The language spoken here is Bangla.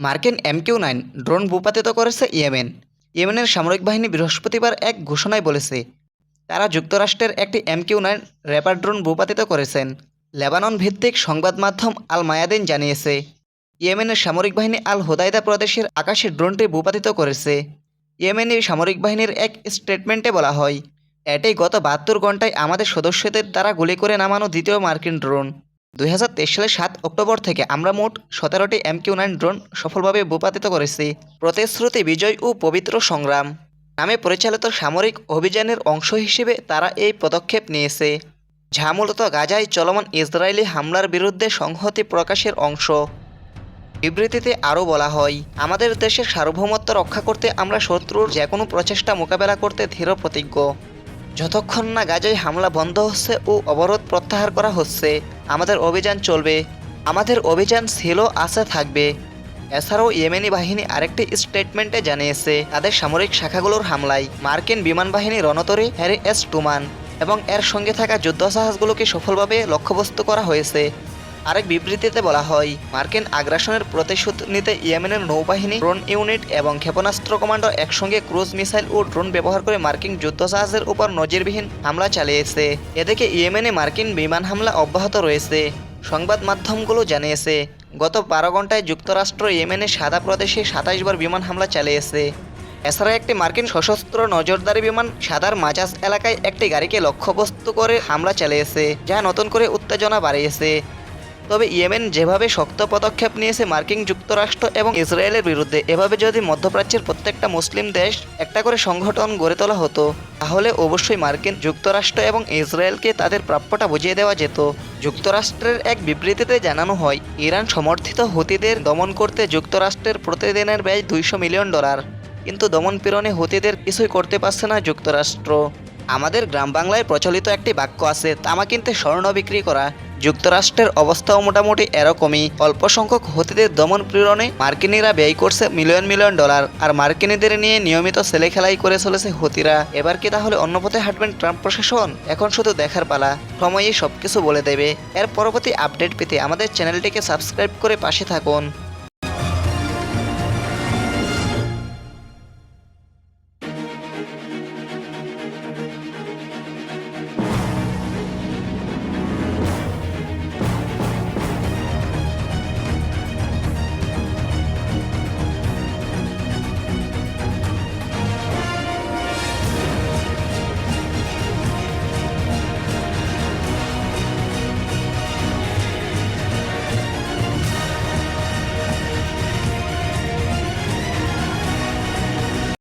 মার্কিন এমকিউ নাইন ড্রোন ভূপাতিত করেছে ইয়েমেন। ইয়েমেনের সামরিক বাহিনী বৃহস্পতিবার এক ঘোষণায় বলেছে, তারা যুক্তরাষ্ট্রের একটি এমকিউ নাইন র্যাপার ড্রোন ভূপাতিত করেছেন, লেবানন ভিত্তিক সংবাদ মাধ্যম আল মায়াদিন জানিয়েছে। ইয়েমেনের সামরিক বাহিনী আল হোদাইদা প্রদেশের আকাশে ড্রোনটি ভূপাতিত করেছে। ইয়েমেনি সামরিক বাহিনীর এক স্টেটমেন্টে বলা হয় এটাই গত বাহাত্তর ঘন্টায় আমাদের সদস্যদের দ্বারা গুলি করে নামানো দ্বিতীয় মার্কিন ড্রোন। দুই হাজার তেইশ সালের সাত অক্টোবর থেকে আমরা মোট সতেরোটি এমকিউ নাইন ড্রোন সফলভাবে ভূপাতিত করেছি। প্রতিশ্রুতি বিজয় ও পবিত্র সংগ্রাম নামে পরিচালিত সামরিক অভিযানের অংশ হিসেবে তারা এই পদক্ষেপ নিয়েছে, যা মূলত গাজায় চলমান ইসরায়েলি হামলার বিরুদ্ধে সংহতি প্রকাশের অংশ। বিবৃতিতে আরও বলা হয়, আমাদের দেশের সার্বভৌমত্ব রক্ষা করতে আমরা শত্রুর যে কোনো প্রচেষ্টা মোকাবেলা করতে দৃঢ় প্রতিজ্ঞ। যতক্ষণ না গাজায় হামলা বন্ধ হচ্ছে ও অবরোধ প্রত্যাহার করা হচ্ছে আমাদের অভিযান চলবে। আমাদের অভিযান ছিল আছে থাকবে। এছাড়াও ইয়েমেনি বাহিনী আরেকটি স্টেটমেন্টে জানিয়েছে, তাদের সামরিক শাখাগুলোর হামলায় মার্কিন বিমান বাহিনী রণতরী হ্যারি এস টুমান এবং এর সঙ্গে থাকা যুদ্ধজাহাজগুলোকে সফলভাবে লক্ষ্যবস্তু করা হয়েছে। আরেক বিবৃতিতে বলা হয়, মার্কিন আগ্রাসনের প্রতিশোধ নিতে ইয়েমেনের নৌবাহিনী, ড্রোন ইউনিট এবং ক্ষেপণাস্ত্র কমান্ডো একসঙ্গে ক্রুজ মিসাইল ও ড্রোন ব্যবহার করে মার্কিন যুদ্ধজাহাজের উপর নজিরবিহীন হামলা চালিয়েছে। এদিকে ইয়েমেনে মার্কিন বিমান হামলা অব্যাহত রয়েছে। সংবাদ মাধ্যমগুলো জানিয়েছে, গত বারো ঘন্টায় যুক্তরাষ্ট্র ইয়েমেনের সাদা প্রদেশে সাতাইশ বার বিমান হামলা চালিয়েছে। এছাড়া একটি মার্কিন সশস্ত্র নজরদারি বিমান সাদার মাজাজ এলাকায় একটি গাড়িকে লক্ষ্যবস্তু করে হামলা চালিয়েছে, যা নতুন করে উত্তেজনা বাড়িয়েছে। তবে ইয়েমেন যেভাবে শক্ত পদক্ষেপ নিয়েছে মার্কিন যুক্তরাষ্ট্র এবং ইসরায়েলের বিরুদ্ধে, এভাবে যদি মধ্যপ্রাচ্যের প্রত্যেকটা মুসলিম দেশ একটা করে সংগঠন গড়ে তোলা হতো, তাহলে অবশ্যই মার্কিন যুক্তরাষ্ট্র এবং ইসরায়েলকে তাদের প্রাপ্যটা বুঝিয়ে দেওয়া যেত। যুক্তরাষ্ট্রের এক বিবৃতিতে জানানো হয়, ইরান সমর্থিত হুতিদের দমন করতে যুক্তরাষ্ট্রের প্রতিদিনের ব্যয় দুইশো মিলিয়ন ডলার। কিন্তু দমনপীড়নে হুতিদের কিছুই করতে পারছে না যুক্তরাষ্ট্র। আমাদের গ্রাম বাংলায় প্রচলিত একটি বাক্য আছে, তামা কিনতে স্বর্ণ বিক্রি করা। যুক্তরাষ্ট্রের অবস্থাও মোটামুটি এরকমই। অল্প সংখ্যক হতিদের দমন প্রেরণে মার্কিনীরা ব্যয় করছে মিলিয়ন মিলিয়ন ডলার, আর মার্কিনীদের নিয়ে নিয়মিত ছেলে খেলাই করে চলেছে হতিরা। এবার কি তাহলে অন্য পথে হাঁটবেন ট্রাম্প প্রশাসন? এখন শুধু দেখার পালা সময়ই সবকিছু বলে দেবে। এর পরবর্তী আপডেট পেতে আমাদের চ্যানেলটিকে সাবস্ক্রাইব করে পাশে থাকুন।